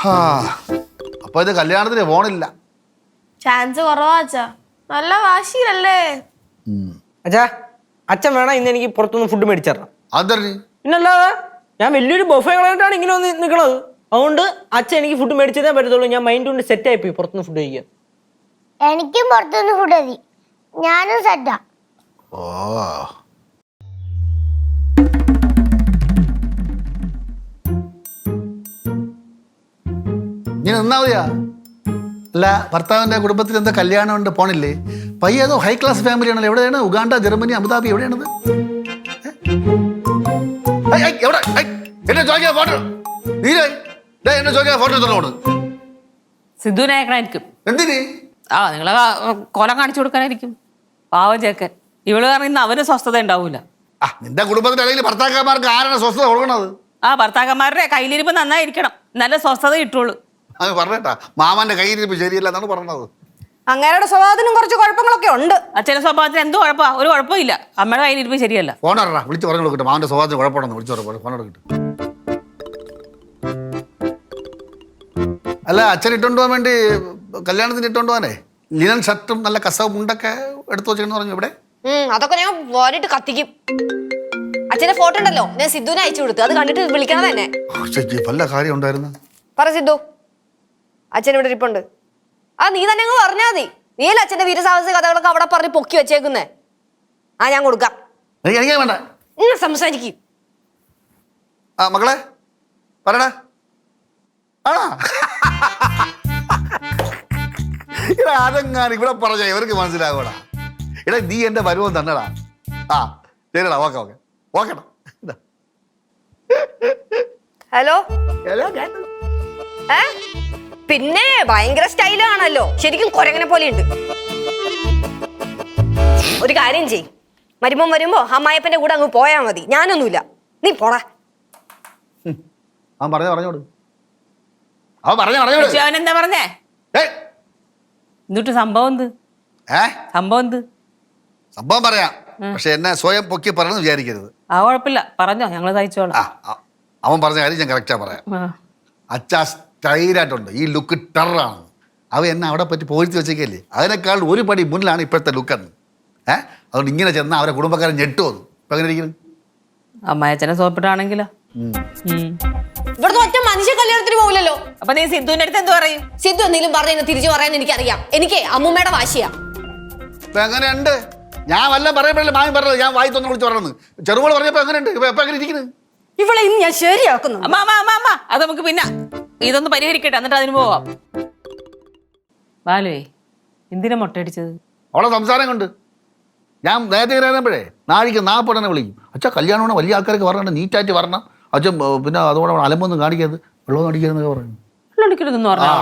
ഹാ. അപ്പൊ ഇത് കല്യാണത്തിന് പോണില്ല. ചാൻസ് കുറവാച്ചാ നല്ല വാശിയിലല്ലേ. അച്ഛാ അച്ഛൻ വേണം ഇന്ന് എനിക്ക് പുറത്തുനിന്ന് ഫുഡ് മേടിച്ചു തരണം അതറി പിന്നല്ലാതെ ഞാൻ വലിയൊരു ബൊഫേ കളഞ്ഞിട്ടാണ് ഇങ്ങനെ വന്ന് നിൽക്കണത് അതുകൊണ്ട് അച്ഛൻ എനിക്ക് ഫുഡ് മേടിച്ചതേ പറ്റത്തുള്ളൂ. ഞാൻ മൈൻഡ് കൊണ്ട് സെറ്റ് പോയി പുറത്തുനിന്ന് ഫുഡ് കഴിക്കാൻ. എനിക്കും പുറത്തുനിന്ന് ഫുഡ് മതി. ഞാനും സെറ്റാ ഓ. ഇങ്ങനെ നിന്നാ മതിയാ. അല്ല ഭർത്താവിന്റെ കുടുംബത്തിൽ എന്താ കല്യാണം ഉണ്ട് പോണില്ലേ? പയ്യ ഏതോ ഹൈ ക്ലാസ് ഫാമിലി ആണല്ലോ. എവിടെയാണ്? ഉഗാണ്ട ജർമ്മനി അബുദാബി എവിടെയാണത്? എവിടെ? എന്നെ ചോദിക്കാൻ ഫോട്ടോ നീരേ എന്നെ ചോദിക്കാൻ ഫോട്ടോ എടുത്തോണ്ട് സിദ്ധുവിനെ അയക്കണായിരിക്കും എന്തിന്? ആ നിങ്ങളെ കൊലം കാണിച്ചു കൊടുക്കാനായിരിക്കും. പാവം ചേക്കൻ. ഇവൾ പറയുന്ന അവന് സ്വസ്ഥത ഉണ്ടാവൂല. ആ നിന്റെ കുടുംബത്തിൽ അല്ലെങ്കിൽ ഭർത്താക്കന്മാർക്ക് ആരാണ് സ്വസ്ഥത കൊടുക്കണത്? ആ ഭർത്താക്കന്മാരുടെ കയ്യിലിരിപ്പ് നന്നായിരിക്കണം. നല്ല സ്വസ്ഥത കിട്ടുള്ളൂ. അത് പറഞ്ഞേട്ടാ. മാമാന്റെ കയ്യിരിപ്പ് ശരിയല്ല എന്നാണ് പറഞ്ഞത്. അങ്ങേരുടെ സ്വഭാവത്തിനും കുറച്ച് കുഴപ്പങ്ങളൊക്കെ ഉണ്ട്. അച്ഛന്റെ സ്വഭാവത്തിന് എന്ത് കുഴപ്പമാ. ഒരു കുഴപ്പമില്ല അമ്മയുടെ കയ്യിലിരിപ്പ് ശരിയല്ല. ഫോൺ ഇറങ്ങാ വിളിച്ച് പറഞ്ഞു കൊടുക്കട്ടെ. മാമന്റെ സ്വഭാവത്തിന് കുഴപ്പമുണ്ടെന്ന് വിളിച്ചു പറഞ്ഞു ഫോൺ എടുക്കട്ടെ അല്ല അച്ഛൻ ഇട്ടോണ്ട് പോകാൻ വേണ്ടി കല്യാണത്തിന് ഇട്ടോണ്ട് പോകാനേ? ലിനൻ ഷർട്ടും നല്ല കസവ് മുണ്ടൊക്കെ എടുത്തു വെച്ചെന്ന് പറഞ്ഞു ഇവിടെ. ഉം, അതൊക്കെ ഞാൻ വാരിട്ട് കത്തിക്കും. അച്ഛന്റെ ഫോട്ടോ ഉണ്ടല്ലോ. ഞാൻ സിദ്ധുവിനെ അയച്ചു കൊടുത്തു. അത് കണ്ടിട്ട് വിളിക്കണം തന്നെ ആ, ശരി, വല്ല കാര്യം ഉണ്ടായിരുന്നു? പറ സിദ്ധു. അച്ഛൻ ഇവിടെ ഇരിപ്പുണ്ട്. ആ നീ തന്നെ അങ്ങ് പറഞ്ഞാ മതി. നീല അച്ഛന്റെ വീരസാഹസ കഥകളൊക്കെ അവിടെ പറഞ്ഞ് പൊക്കി വെച്ചേക്കുന്നേ? ആ ഞാൻ കൊടുക്കാം. വേണ്ട. സംസാരിക്കും. ആ മക്കളെ പറയടാ. ആണോ? ഇടാ അതെങ്ങാനും ഇവിടെ പറഞ്ഞ ഇവർക്ക് മനസ്സിലാകൂടാ ഇടാ നീ എന്റെ വരുവം തന്നെടാ. ആ ശരിടാ ഓക്കെ ഓക്കെ. ഓക്കെടാ ഹലോ? ഹലോ പിന്നെ ഭയങ്കര സ്റ്റൈലാണല്ലോ ശരിക്കും കൊരങ്ങനെ ഉണ്ട് ഒരു കാര്യം ചെയ് മരുമോൻ വരുമ്പോ അമ്മായപ്പന്റെ കൂടെ അങ്ങ് പോയാ മതി. ഞാനൊന്നുമില്ല. നീ പോടാ. അവൻ പറഞ്ഞു പറഞ്ഞോട് അവൻ പറഞ്ഞു പറഞ്ഞോട് അവൻ എന്താ പറഞ്ഞേ? ഏയ്. എന്നിട്ട് സംഭവം എന്ത്? ഏ? സംഭവം എന്ത്? സംഭവം പറയാം. പക്ഷെ എന്നെ സ്വയം പൊക്കി പറയണമെന്ന് വിചാരിക്കരുത്. ആ കുഴപ്പമില്ല. പറഞ്ഞോ. ഞങ്ങൾ തയ്ച്ചോളാം ആ ആ, അവൻ പറഞ്ഞ കാര്യം ഞാൻ കറക്റ്റാ പറയാം. ആ. അച്ഛ സ്റ്റൈലായിട്ടുണ്ട് ഈ ലുക്ക് ടെറാണ് അവ എന്നെ അവിടെ പറ്റി പോയിച്ച് വെച്ചേക്കല്ലേ. അതിനേക്കാൾ ഒരു പടി മുന്നിലാണ് ഇപ്പോഴത്തെ ലുക്കെന്ന് ഏഹ് അതുകൊണ്ട് ഇങ്ങനെ ചെന്നാൽ അവരെ കുടുംബക്കാരൻ ഞെട്ടുവന്നു ഇപ്പം എങ്ങനെ ഇരിക്കുന്നു? അമ്മായച്ചനെ സോപ്പിട്ടാണെങ്കിലോ. ഇവിടുത്തെ ഒറ്റ മനുഷ്യ കല്യാണത്തിന് പോകില്ലല്ലോ അപ്പൊ നീ സിദ്ധുവിന്റെ അടുത്ത് എന്ത് പറയും? സിദ്ധു എന്തെങ്കിലും പറഞ്ഞു തിരിച്ചു പറയാൻ എനിക്കറിയാം. എനിക്ക് അമ്മൂമ്മയുടെ വാശിയാ. ഇപ്പം എങ്ങനെയുണ്ട്? ഞാൻ വല്ല പറയപ്പെടില്ല മാമി പറഞ്ഞത്. ഞാൻ വായി തന്നെ വിളിച്ച് പറഞ്ഞത് ചെറുപോൾ പറഞ്ഞപ്പോ എങ്ങനെയുണ്ട്? ഇപ്പൊ എപ്പം എങ്ങനെ ഇരിക്കുന്നത് ഇവളെ ഇന്ന് ഞാൻ ശരിയാക്കുന്നു. അമ്മ അമ്മ അമ്മ അമ്മ. അത് നമുക്ക് പിന്നെ. ഇതൊന്ന് പരിഹരിക്കട്ടെ എന്നിട്ട് അതിന് പോവാം. ബാലുവേ എന്തിനാ മുട്ടയടിച്ചത് അവളെ സംസാരം കൊണ്ട്. ഞാൻ നേരത്തെ കയറിയപ്പോഴേ നാഴിക്ക് നാപ്പടനെ വിളിക്കും. അച്ഛാ കല്യാണമാണ്? വലിയ ആൾക്കാരൊക്കെ പറഞ്ഞിട്ട് നീറ്റായിട്ട് വരണം. അച്ഛൻ പിന്നെ അതുകൊണ്ട് അലമ്പൊന്നും കാണിക്കരുത്. വെള്ളം അടിക്കരുതെന്നൊക്കെ പറഞ്ഞു വെള്ളം അടിക്കരുതെന്ന് പറഞ്ഞാ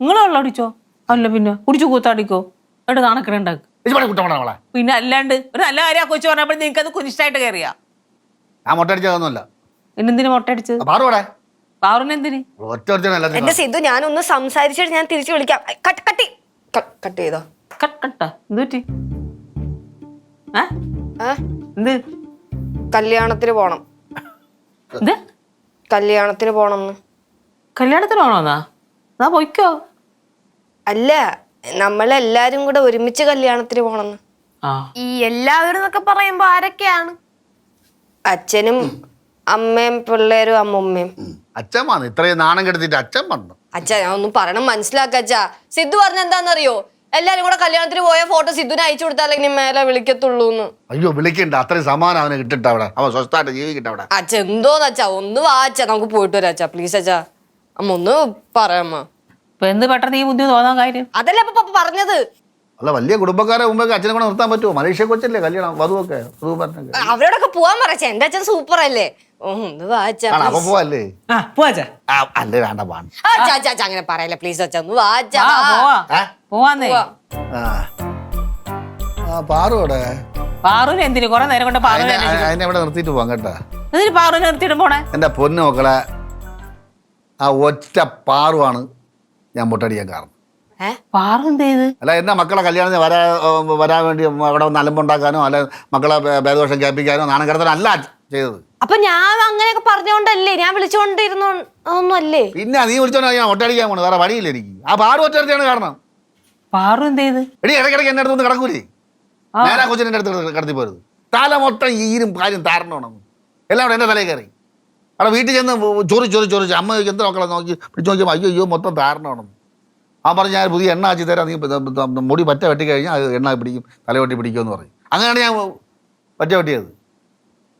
നിങ്ങൾ വെള്ളം അടിച്ചോ? അല്ല പിന്നെ കുടിച്ചു കൂത്താടിക്കോ? എവിടെ നാണക്കട ഉണ്ടാക്ക്. ഇച്ചിരി കുറ്റമാണ് അവളെ. പിന്നെ അല്ലാണ്ട് ഒരു നല്ല കാര്യം കൊച്ചു പറഞ്ഞപ്പോൾ നിങ്ങൾക്ക് അത് കുനിഷ്ടായിട്ട് കയറിയാ. ഞാൻ മുട്ടടിച്ചതൊന്നുമല്ല മുട്ടടിച്ചത് മുട്ടയടിച്ചത് ഒരുത്തനല്ല എന്റെ സിദ്ധു ഞാനൊന്ന് സംസാരിച്ചിട്ട് ഞാൻ തിരിച്ചു വിളിക്കാം. കട്ട് കട്ടി. കട്ട് ചെയ്തോ? കട്ട് കട്ട. എന്ത് പറ്റി? എന്ത്? കല്യാണത്തിന് പോണം. എന്ത്? കല്യാണത്തിന് പോണം കല്യാണത്തിന് പോണോന്നാ എന്നാ പോയിക്കോ. അല്ല നമ്മളെല്ലാരും കൂടെ ഒരുമിച്ച് കല്യാണത്തിന് പോണെന്ന്. ആ. ഈ എല്ലാവരും എന്നൊക്കെ പറയുമ്പോ ആരൊക്കെയാണ്? അച്ഛനും അമ്മയും പിള്ളേരും അമ്മുമ്മയും. അച്ഛൻ വന്നു. ഇത്രയും നാണം കെടുത്തിട്ട് അച്ഛൻ പറഞ്ഞു അച്ഛാ ഞാൻ ഒന്നും പറയണം മനസ്സിലാക്ക അച്ഛാ. സിദ്ധു പറഞ്ഞ എന്താണെന്നറിയോ? എല്ലാരും കൂടെ കല്യാണത്തിന് പോയ ഫോട്ടോ സിദ്ധുവിനെ അയച്ചു കൊടുത്താലേ ഇനി മേലെ വിളിക്കത്തുള്ളൂ എന്ന് അയ്യോ വിളിക്കണ്ട. അത്രയും സമാനം അവന് കിട്ടിട്ട് അവിടെ. അവൻ സ്വസ്ഥമായിട്ട് ജീവിക്കട്ടെ അവിടെ. അച്ഛ എന്തോന്ന് അച്ഛാ? ഒന്ന് വാ അച്ഛാ. നമുക്ക് പോയിട്ട് വരാം അച്ഛാ. പ്ലീസ് അച്ഛാ. അമ്മ ഒന്ന് പറയാമ്മ ഇപ്പൊ എന്ത് പെട്ടെന്ന് ഈ ബുദ്ധി തോന്നാൻ കാര്യം? അതല്ല ഇപ്പൊ പപ്പ പറഞ്ഞത്? അല്ല വലിയ കുടുംബക്കാരെ മുമ്പൊക്കെ അച്ഛനെ കൂടെ നിർത്താൻ പറ്റുമോ? മലേഷ്യ കൊച്ചല്ലേ കല്യാണം വധുവൊക്കെ അവരോടൊക്കെ പോവാൻ പറച്ച എന്റെ അച്ഛൻ സൂപ്പർ അല്ലേ? അപ്പൊ പോവല്ലേ? ആ പോവാച്ചാ ആ, അല്ലേ വേണ്ട അച്ഛാ അച്ഛാ അച്ഛാ അങ്ങനെ പറയല്ലേ പ്ലീസ് അച്ഛൻ ഒന്ന്? പോവാന്നേ. നേരം കൊണ്ട് പാറുവിനെ അതിനെ ഇവിടെ നിർത്തിയിട്ട് കേട്ടാ. നിർത്തിയിട്ട് പോണേ? എന്റെ പൊന്നു മക്കളെ ആ ഒറ്റ പാറുവാണ് ഞാൻ മുട്ടടിക്കാൻ കാരണം. പാറു അല്ല എന്നാ മക്കളെ കല്യാണത്തിന് വരാ വരാൻ വേണ്ടി അവിടെ വന്ന് അലമ്പുണ്ടാക്കാനോ അല്ല മക്കളെ ഭേദോഷം ഭേദദോഷം കേൾപ്പിക്കാനോ നാണം കിടത്താനോ അല്ല ചെയ്തത്. അപ്പൊ ഞാൻ അങ്ങനെയൊക്കെ പറഞ്ഞോണ്ടല്ലേ? ഞാൻ വിളിച്ചോണ്ടിരുന്നു ഒന്നുമല്ലേ പിന്നെ നീ വിളിച്ചോണ്ട് ഞാൻ ഒട്ടടിക്കാൻ പോണു വേറെ വഴിയില്ല എനിക്ക്. ആ പാട് ഒറ്റയാണ് കാരണം. പാറു എന്ത് ചെയ്ത് എടി ഇടയ്ക്കിടയ്ക്ക് എന്റെ അടുത്ത് കിടക്കൂലേ? കിടക്കൂലേ കൊച്ചിന് കൊച്ചിനെ അടുത്ത് കടത്തി പോരുത്. തല മൊത്തം ഈരും കാര്യം താരണമാണ് എല്ലാം കൂടെ എന്റെ തലയിൽ കയറി. അവിടെ വീട്ടിൽ ചെന്ന് ചോറി ചോറി ചൊറിച്ച് അമ്മ എന്ത് മക്കളെ നോക്കി? പിടിച്ചു നോക്കിയപ്പോൾ അയ്യോ അയ്യോ മൊത്തം താരണമാണ് ആ പറഞ്ഞ് ഞാൻ പുതിയ എണ്ണ ആച്ചി തരാം. നീ മുടി പറ്റ വെട്ടിക്കഴിഞ്ഞാൽ അത് എണ്ണ പിടിക്കും തലവെട്ടി പിടിക്കുമെന്ന് പറഞ്ഞു അങ്ങനെയാണ് ഞാൻ പറ്റ വെട്ടിയത്.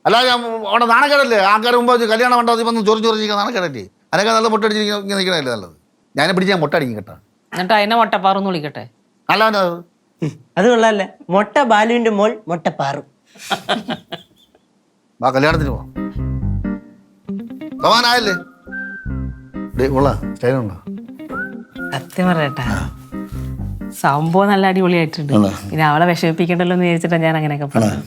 അല്ലാതെ ഞാൻ അവിടെ നാണക്കേടല്ലേ? ആൾക്കാർ മുമ്പ് കല്യാണം മണ്ഡപത്തിൽ വന്ന് ചൊറി ചൊറിച്ചിരിക്കുന്ന നാണക്കേടല്ലേ? അതിനൊക്കെ നല്ല മുട്ട മുട്ടടിച്ചിരിക്കുന്ന ഇങ്ങനെ നിൽക്കണല്ലേ നല്ലത്? ഞാൻ പിടിച്ച് ഞാൻ മുട്ടടിക്കും കേട്ടോ. എന്നിട്ട് അതിനെ മുട്ട എന്ന് വിളിക്കട്ടെ? അല്ലാതെ അത്. കൊള്ളാല്ലേ. മുട്ട ബാലുവിന്റെ മോൾ മുട്ട പാറും ആ കല്യാണത്തിന് പോവാം സമാനായല്ലേ ഡേ ഉള്ള സ്റ്റൈലുണ്ടോ? സത്യം പറയട്ടെ. സംഭവം നല്ല അടിപൊളിയായിട്ടുണ്ട്? പിന്നെ അവളെ വിഷമിപ്പിക്കണ്ടല്ലോ എന്ന് വിചാരിച്ചിട്ടാ ഞാൻ അങ്ങനെയൊക്കെ പറഞ്ഞു